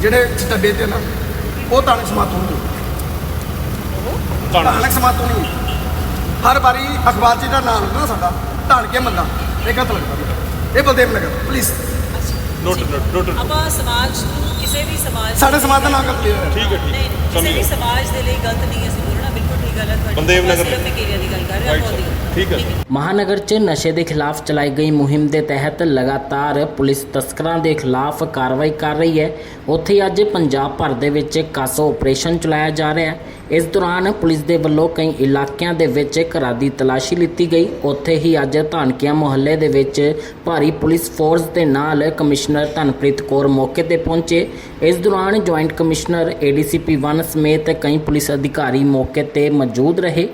ਜਿਹੜੇ ਚੱਬੇ ਤੇ ਨਾ ਉਹ ਤਾਣਕ ਸਮਾਤ ਹੋਣਗੇ। ਤਾਣਕ ਸਮਾਤ ਨਹੀਂ ਹਰ ਵਾਰੀ ਅਖਬਾਰ 'ਚ ਜਿਹੜਾ ਨਾਮ ਲੱਗਦਾ ਨਾ ਸਾਡਾ ਧਾਨਕੇ ਮੰਦਾ ਇਹ ਗਲਤ ਲੱਗਦਾ। ਇਹ Baldev Nagar police. Note note note ਆਪਾਂ ਸਮਾਜ ਨੂੰ ਕਿਸੇ ਵੀ ਸਮਾਜ ਸਾਡੇ ਸਮਾਜ ਦਾ ਨਾਮ ਗਲਤ ਲਿਆ ਹੋਇਆ। ਠੀਕ ਹੈ ਨਹੀਂ ਠੀਕ ਕਿਸੇ ਵੀ ਸਮਾਜ ਦੇ ਲਈ ਗਲਤ ਨਹੀਂ ਅਸੀਂ ਬੋਲਣਾ ਬਿਲਕੁਲ ਠੀਕ ਗੱਲ ਹੈ ਤੁਹਾਡੀ। ਬਲਦੇਵ ਨਗਰ ਸਿਰਫ ਇੱਕ ਏਰੀਆ ਦੀ ਗੱਲ ਕਰ ਰਹੇ ਹਾਂ ਆਪਾਂ ਉਹਦੀ ਠੀਕ ਹੈ। ਮਹਾਨਗਰ 'ਚ ਨਸ਼ੇ ਦੇ ਖਿਲਾਫ ਚਲਾਈ ਗਈ ਮੁਹਿੰਮ ਦੇ ਤਹਿਤ ਲਗਾਤਾਰ ਪੁਲਿਸ ਤਸਕਰਾਂ ਦੇ ਖਿਲਾਫ ਕਾਰਵਾਈ ਕਰ ਰਹੀ ਹੈ। ਉੱਥੇ ਹੀ ਅੱਜ ਪੰਜਾਬ ਭਰ ਦੇ ਵਿੱਚ ਕਾਸੋ ਆਪਰੇਸ਼ਨ ਚਲਾਇਆ ਜਾ ਰਿਹਾ ਹੈ। ਇਸ ਦੌਰਾਨ ਪੁਲਿਸ ਦੇ ਵੱਲੋਂ ਕਈ ਇਲਾਕਿਆਂ ਦੇ ਵਿੱਚ ਘਰਾਂ ਦੀ ਤਲਾਸ਼ੀ ਲਿੱਤੀ ਗਈ। ਉੱਥੇ ਹੀ ਅੱਜ ਧਾਨਕੀਆਂ ਮੁਹੱਲੇ ਦੇ ਵਿੱਚ ਭਾਰੀ ਪੁਲਿਸ ਫੋਰਸ ਦੇ ਨਾਲ ਕਮਿਸ਼ਨਰ ਧਨਪ੍ਰੀਤ ਕੌਰ ਮੌਕੇ ਤੇ ਪਹੁੰਚੇ। ਇਸ ਦੌਰਾਨ ਜੁਆਇੰਟ ਕਮਿਸ਼ਨਰ ਏਡੀਸੀਪੀ 1 ਸਮੇਤ ਕਈ ਪੁਲਿਸ ਅਧਿਕਾਰੀ ਮੌਕੇ ਤੇ ਮੌਜੂਦ ਰਹੇ।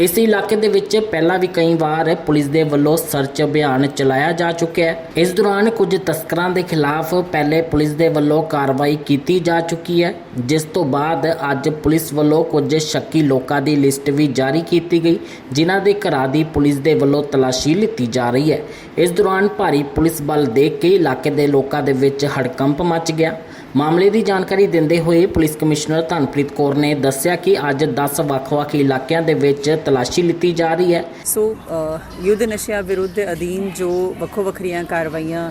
ਇਸ ਇਲਾਕੇ ਦੇ ਵਿੱਚ ਪਹਿਲਾਂ ਵੀ ਕਈ ਵਾਰ ਪੁਲਿਸ ਦੇ ਵੱਲੋਂ ਸਰਚ ਅਭਿਆਨ ਚਲਾਇਆ ਜਾ ਚੁੱਕਿਆ ਹੈ। ਇਸ ਦੌਰਾਨ ਕੁਝ ਤਸਕਰਾਂ ਦੇ ਖਿਲਾਫ ਪਹਿਲੇ ਪੁਲਿਸ ਦੇ ਵੱਲੋਂ ਕਾਰਵਾਈ ਕੀਤੀ ਜਾ ਚੁੱਕੀ ਹੈ, ਜਿਸ ਤੋਂ ਬਾਅਦ ਅੱਜ ਪੁਲਿਸ ਵੱਲੋਂ ਕੁਝ ਸ਼ੱਕੀ ਲੋਕਾਂ ਦੀ ਲਿਸਟ ਵੀ ਜਾਰੀ ਕੀਤੀ ਗਈ, ਜਿਨ੍ਹਾਂ ਦੇ ਘਰਾਂ ਦੀ ਪੁਲਿਸ ਦੇ ਵੱਲੋਂ ਤਲਾਸ਼ੀ ਲਿੱਤੀ ਜਾ ਰਹੀ ਹੈ। ਇਸ ਦੌਰਾਨ ਭਾਰੀ ਪੁਲਿਸ ਬਲ ਦੇਖ ਕੇ ਇਲਾਕੇ ਦੇ ਲੋਕਾਂ ਦੇ ਵਿੱਚ ਹੜਕੰਪ ਮਚ ਗਿਆ। ਮਾਮਲੇ ਦੀ ਜਾਣਕਾਰੀ ਦਿੰਦੇ ਹੋਏ ਪੁਲਿਸ ਕਮਿਸ਼ਨਰ ਧਨਪ੍ਰੀਤ ਕੌਰ ਨੇ ਦੱਸਿਆ ਕਿ ਅੱਜ 10 ਵੱਖ-ਵੱਖ ਇਲਾਕਿਆਂ ਦੇ ਵਿੱਚ ਤਲਾਸ਼ੀ ਲਿੱਤੀ ਜਾ ਰਹੀ ਹੈ। ਸੋ ਯੁੱਧ ਨਸ਼ਿਆਂ ਵਿਰੁੱਧ ਅਧੀਨ ਜੋ ਵੱਖੋ ਵੱਖਰੀਆਂ ਕਾਰਵਾਈਆਂ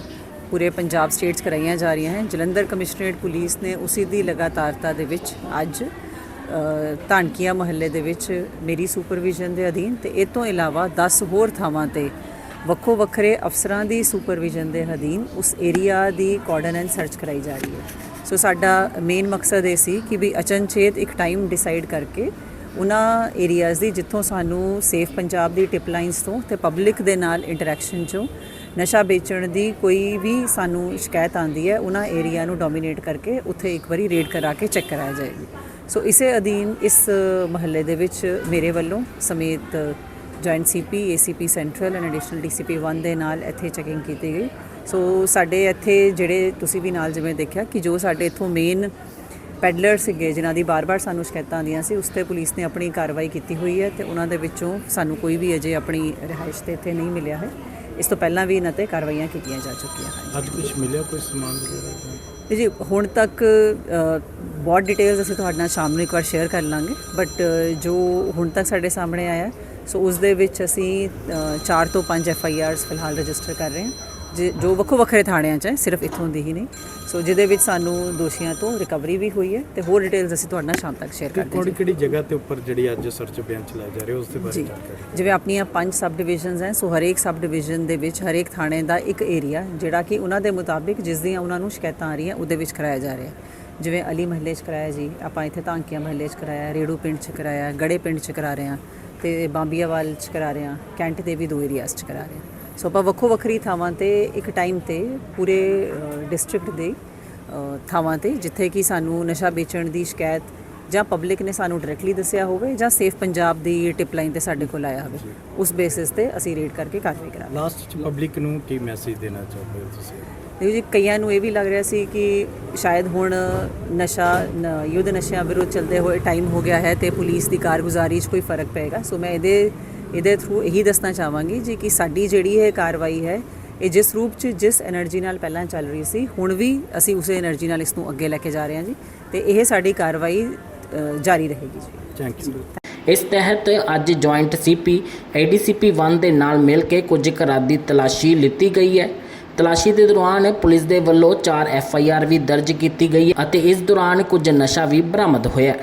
ਪੂਰੇ ਪੰਜਾਬ ਸਟੇਟ 'ਚ ਕਰਾਈਆਂ ਜਾ ਰਹੀਆਂ ਹਨ ਜਲੰਧਰ ਕਮਿਸ਼ਨਰੇਟ ਪੁਲਿਸ ਨੇ ਉਸੇ ਦੀ ਲਗਾਤਾਰਤਾ ਦੇ ਵਿੱਚ ਅੱਜ ਅ, ਧਾਨਕੀਆ ਮੁਹੱਲੇ ਦੇ ਵਿੱਚ ਮੇਰੀ ਸੁਪਰਵਿਜ਼ਨ ਦੇ ਅਧੀਨ ਤੇ ਇਹ ਤੋਂ ਇਲਾਵਾ 10 ਹੋਰ ਥਾਵਾਂ ਤੇ ਵੱਖੋ ਵੱਖਰੇ ਅਫਸਰਾਂ ਦੀ ਸੁਪਰਵਿਜ਼ਨ ਦੇ ਅਧੀਨ ਉਸ ਏਰੀਆ ਦੀ ਕੋਆਰਡੀਨੈਂਸ ਸਰਚ ਕਰਾਈ ਜਾ ਰਹੀ ਹੈ। ਸੋ ਸਾਡਾ ਮੇਨ ਮਕਸਦ ਇਹ ਸੀ ਕਿ ਵੀ ਅਚਨਚੇਤ ਇੱਕ ਟਾਈਮ ਡਿਸਾਈਡ ਕਰਕੇ ਉਹਨਾਂ ਏਰੀਆਜ਼ ਦੀ ਜਿੱਥੋਂ ਸਾਨੂੰ ਸੇਫ ਪੰਜਾਬ ਦੀ ਟਿਪ ਲਾਈਨਸ ਤੋਂ ਤੇ ਪਬਲਿਕ ਦੇ ਨਾਲ ਇੰਟਰੈਕਸ਼ਨ ਚੋਂ ਨਸ਼ਾ ਵੇਚਣ ਦੀ ਕੋਈ ਵੀ ਸਾਨੂੰ ਸ਼ਿਕਾਇਤ ਆਂਦੀ ਹੈ, ਉਹਨਾਂ ਏਰੀਆ ਨੂੰ ਡੋਮੀਨੇਟ ਕਰਕੇ ਉੱਥੇ ਇੱਕ ਵਾਰੀ ਰੇਡ ਕਰਾ ਕੇ ਚੈੱਕ ਕਰਾਇਆ ਜਾਏਗੀ। ਸੋ ਇਸੇ ਅਧੀਨ ਇਸ ਮਹੱਲੇ ਦੇ ਵਿੱਚ ਮੇਰੇ ਵੱਲੋਂ ਸਮੇਤ joint CP ACP central and additional DCP 1 ਦੇ ਨਾਲ ਇੱਥੇ ਚੈਕਿੰਗ ਕੀਤੀ ਗਈ। ਸੋ ਸਾਡੇ ਇੱਥੇ ਜਿਹੜੇ ਤੁਸੀਂ ਵੀ ਨਾਲ ਜਿਵੇਂ ਦੇਖਿਆ ਕਿ ਜੋ ਸਾਡੇ ਇੱਥੋਂ ਮੇਨ ਪੈਡਲਰ ਸੀਗੇ ਜਿਨ੍ਹਾਂ ਦੀ ਬਾਰ-ਬਾਰ ਸਾਨੂੰ ਸ਼ਿਕਾਇਤਾਂ ਆਉਂਦੀਆਂ ਸੀ ਉਸ ਤੇ ਪੁਲਿਸ ਨੇ ਆਪਣੀ ਕਾਰਵਾਈ ਕੀਤੀ ਹੋਈ ਹੈ ਤੇ ਉਹਨਾਂ ਦੇ ਵਿੱਚੋਂ ਸਾਨੂੰ ਕੋਈ ਵੀ ਅਜੇ ਆਪਣੀ ਰਿਹਾਇਸ਼ ਤੇ ਇੱਥੇ ਨਹੀਂ ਮਿਲਿਆ ਹੈ। ਇਸ ਤੋਂ ਪਹਿਲਾਂ ਵੀ ਇਹਨਾਂ ਤੇ ਕਾਰਵਾਈਆਂ ਕੀਤੀਆਂ ਜਾ ਚੁੱਕੀਆਂ ਹਨ। ਅੱਜ ਕੁਝ ਮਿਲਿਆ ਕੋਈ ਸਮਾਨ ਵਗੈਰਾ? ਜੀ ਹੁਣ ਤੱਕ ਬਹੁਤ ਡਿਟੇਲਸ ਅਸੀਂ ਤੁਹਾਡੇ ਨਾਲ ਸ਼ਾਮ ਨੂੰ ਇੱਕ ਵਾਰ ਸ਼ੇਅਰ ਕਰ ਲਾਂਗੇ। ਬਟ ਜੋ ਹੁਣ ਤੱਕ ਸਾਡੇ ਸਾਹਮਣੇ ਆਇਆ ਸੋ ਉਸ ਦੇ ਵਿੱਚ ਅਸੀਂ 4 ਤੋਂ 5 ਐਫ ਆਈ ਆਰਸ ਫਿਲਹਾਲ ਰਜਿਸਟਰ ਕਰ ਰਹੇ ਹਾਂ। ਜਿ- ਵੱਖੋ ਵੱਖਰੇ ਥਾਣਿਆਂ 'ਚ ਹੈ ਸਿਰਫ ਇੱਥੋਂ ਦੀ ਹੀ ਨਹੀਂ। ਸੋ ਜਿਹਦੇ ਵਿੱਚ ਸਾਨੂੰ ਦੋਸ਼ੀਆਂ ਤੋਂ ਰਿਕਵਰੀ ਵੀ ਹੋਈ ਹੈ ਤੇ ਹੋਰ ਡਿਟੇਲਸ ਅਸੀਂ ਤੁਹਾਡੇ ਨਾਲ ਸ਼ਾਮ ਤੱਕ ਸ਼ੇਅਰ ਕਰ ਕਿਹੜੀ ਦਿਆਂਗੇ ਕਿਹੜੀ ਜਗ੍ਹਾ ਤੇ ਉੱਪਰ ਜਿਹੜੀ ਅੱਜ ਸਰਚ ਅਭਿਆਨ ਚਲਾਇਆ ਜਾ ਰਿਹਾ ਉਸ ਦੇ ਬਾਰੇ ਜਾਣਕਾਰੀ ਜਿਵੇਂ ਆਪਣੀਆਂ ਪੰਜ ਸਬ ਡਿਵੀਜ਼ਨਸ ਹੈ ਸੋ ਹਰੇਕ ਸਬ ਡਿਵੀਜ਼ਨ ਦੇ ਵਿੱਚ ਹਰੇਕ ਥਾਣੇ ਦਾ ਇੱਕ ਏਰੀਆ ਜਿਹੜਾ ਕਿ ਉਹਨਾਂ ਦੇ ਮੁਤਾਬਿਕ ਜਿਸ ਦੀਆਂ ਉਹਨਾਂ ਨੂੰ ਸ਼ਿਕਾਇਤਾਂ ਆ ਰਹੀਆਂ ਉਹਦੇ ਵਿੱਚ ਕਰਾਇਆ ਜਾ ਰਿਹਾ। ਜਿਵੇਂ ਅਲੀ ਮਹੱਲੇ 'ਚ ਕਰਾਇਆ ਜੀ ਆਪਾਂ ਇੱਥੇ ਤਾਂਕੀਆਂ ਮਹੱਲੇ 'ਚ ਕਰਾਇਆ ਰੇੜੂ ਪਿੰਡ 'ਚ ਕਰਾਇਆ ਗੜੇ ਪਿੰਡ 'ਚ ਕਰਾ ਰਹੇ ਹਾਂ ਤੇ ਬਾਂਬੀਆਵਾਲ 'ਚ ਕਰਾ ਰਹੇ ਹਾਂ ਕੈਂਟ ਦੇ ਵੀ ਦੋ ਏਰੀਆਸ 'ਚ ਕਰਾ ਰਹੇ ਹਾਂ। ਸੋ ਆਪਾਂ ਵੱਖੋ ਵੱਖਰੀ ਥਾਵਾਂ ਤੇ ਇੱਕ ਟਾਈਮ ਤੇ ਪੂਰੇ ਡਿਸਟ੍ਰਿਕਟ ਦੇ ਥਾਵਾਂ ਤੇ ਜਿੱਥੇ ਕਿ ਸਾਨੂੰ ਨਸ਼ਾ ਵੇਚਣ ਦੀ ਸ਼ਿਕਾਇਤ ਜਾਂ ਪਬਲਿਕ ਨੇ ਸਾਨੂੰ ਡਾਇਰੈਕਟਲੀ ਦੱਸਿਆ ਹੋਵੇ ਜਾਂ ਸੇਫ ਪੰਜਾਬ ਦੀ ਟਿਪ ਲਾਈਨ ਤੇ ਸਾਡੇ ਕੋਲ ਆਇਆ ਹੋਵੇ। ਉਸ ਬੇਸਿਸ ਤੇ ਅਸੀਂ ਰੇਡ ਕਰਕੇ ਕਾਰਵਾਈ ਕਰਾਂਗੇ। ਲਾਸਟ ਚ ਪਬਲਿਕ ਨੂੰ ਕੀ ਮੈਸੇਜ ਦੇਣਾ ਚਾਹੁੰਦੇ ਹੋ ਤੁਸੀਂ? ਦੇਖੋ ਜੀ ਕਈਆਂ ਨੂੰ ਇਹ ਵੀ ਲੱਗ ਰਿਹਾ ਸੀ ਕਿ ਸ਼ਾਇਦ ਹੁਣ ਨਸ਼ਾ ਯੁੱਧ ਨਸ਼ਿਆਂ ਵਿਰੁੱਧ ਚੱਲਦੇ ਹੋਏ ਟਾਈਮ ਹੋ ਗਿਆ ਹੈ ਤੇ ਪੁਲਿਸ ਦੀ ਕਾਰਗੁਜ਼ਾਰੀ 'ਚ ਕੋਈ ਫ਼ਰਕ ਪਏਗਾ। ਸੋ ਮੈਂ ਇਹਦੇ ਇਹਦੇ ਥਰੂ ਇਹੀ ਦੱਸਣਾ ਚਾਹਾਂਗੀ ਜੀ ਕਿ ਸਾਡੀ ਜਿਹੜੀ ਇਹ ਕਾਰਵਾਈ ਹੈ ਇਹ ਜਿਸ ਰੂਪ 'ਚ ਜਿਸ એનર્ਜੀ ਨਾਲ ਪਹਿਲਾਂ ਚੱਲ ਰਹੀ ਸੀ ਹੁਣ ਵੀ ਅਸੀਂ ਉਸੇ એનર્ਜੀ ਨਾਲ ਇਸ ਨੂੰ ਅੱਗੇ ਲੈ ਕੇ ਜਾ ਰਹੇ ਹਾਂ ਜੀ ਤੇ ਇਹ ਸਾਡੀ ਕਾਰਵਾਈ ਜਾਰੀ ਰਹੇਗੀ ਜੀ। ਥੈਂਕ ਯੂ ਇਸ ਤਹਿਤ ਅੱਜ ਜੁਆਇੰਟ ਸੀਪੀ ਐਡੀਸੀਪੀ 1 ਦੇ ਨਾਲ ਮਿਲ ਕੇ ਕੁਝ ਘਰਾਂ ਦੀ ਤਲਾਸ਼ੀ ਲਿੱਤੀ ਗਈ ਹੈ। ਤਲਾਸ਼ੀ ਦੇ ਦੌਰਾਨ ਪੁਲਿਸ ਦੇ ਵੱਲੋਂ 4 ਐਫ ਆਈ ਆਰ ਵੀ ਦਰਜ ਕੀਤੀ ਗਈ ਅਤੇ ਇਸ ਦੌਰਾਨ ਕੁਝ ਨਸ਼ਾ ਵੀ ਬਰਾਮਦ ਹੋਇਆ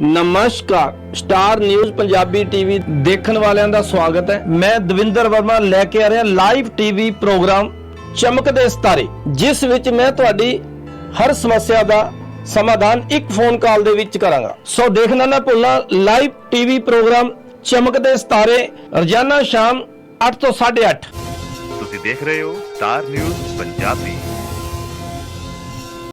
ਨਮਸਕਾਰ। ਸਟਾਰ ਨਿਊਜ਼ ਪੰਜਾਬੀ ਟੀਵੀ ਦੇਖਣ ਵਾਲਿਆਂ ਦਾ ਸਵਾਗਤ ਹੈ। ਮੈਂ ਦਵਿੰਦਰ ਵਰਮਾ ਲੈ ਕੇ ਆ ਰਿਹਾ ਲਾਈਵ ਟੀਵੀ ਪ੍ਰੋਗਰਾਮ ਚਮਕਦੇ ਸਿਤਾਰੇ, ਜਿਸ ਵਿੱਚ ਮੈਂ ਤੁਹਾਡੀ ਹਰ ਸਮੱਸਿਆ ਦਾ ਸਮਾਧਾਨ ਇੱਕ ਫੋਨ ਕਾਲ ਦੇ ਵਿੱਚ ਕਰਾਂਗਾ। ਸੋ ਦੇਖਣਾ ਨਾ ਭੁੱਲਣਾ ਲਾਈਵ ਟੀਵੀ ਪ੍ਰੋਗਰਾਮ ਚਮਕਦੇ ਸਿਤਾਰੇ, ਰੋਜ਼ਾਨਾ ਸ਼ਾਮ 8 ਤੋਂ 8:30 ਤੁਸੀਂ ਦੇਖ ਰਹੇ ਹੋ ਸਟਾਰ ਨਿਊਜ਼ ਪੰਜਾਬੀ।